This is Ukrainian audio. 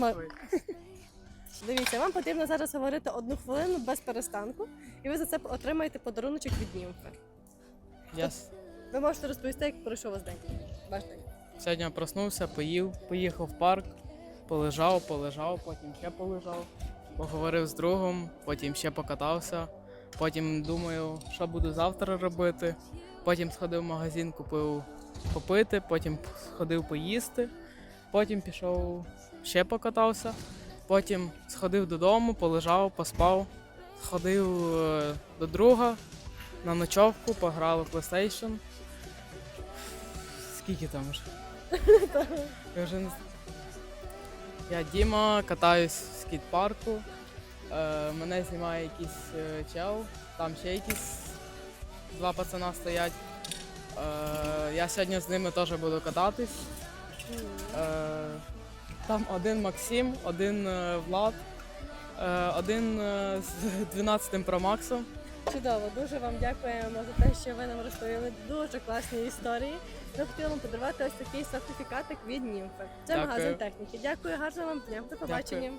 Ма- Дивіться, вам потрібно зараз говорити одну хвилину без перестанку, і ви за це отримаєте подаруночок від німфи. Я с- Ви можете розповісти, як пройшов ваш день. Ваш день. сьогодні проснувся, поїв, поїхав в парк, полежав, полежав, потім ще полежав, поговорив з другом, потім ще покатався. Потім думаю, що буду завтра робити. Потім сходив в магазин, купив попити, потім сходив поїсти, потім пішов ще покатався, потім сходив додому, полежав, поспав, сходив е, до друга на ночовку, пограли в PlayStation. Скільки там вже? Я вже не Я Діма, катаюсь в скейт-парку. Е, мене знімає якийсь е, чел, там ще якісь два пацана стоять. Е, я сьогодні з ними теж буду кататись. Е, там один Максим, один е, Влад, е, один е, з 12 Pro Max. Чудово, дуже вам дякуємо за те, що ви нам розповіли дуже класні історії. Ми хотіли вам подарувати ось такий сертифікатик від німфи. Це Дякую. магазин техніки. Дякую, гарного вам дня. До побачення.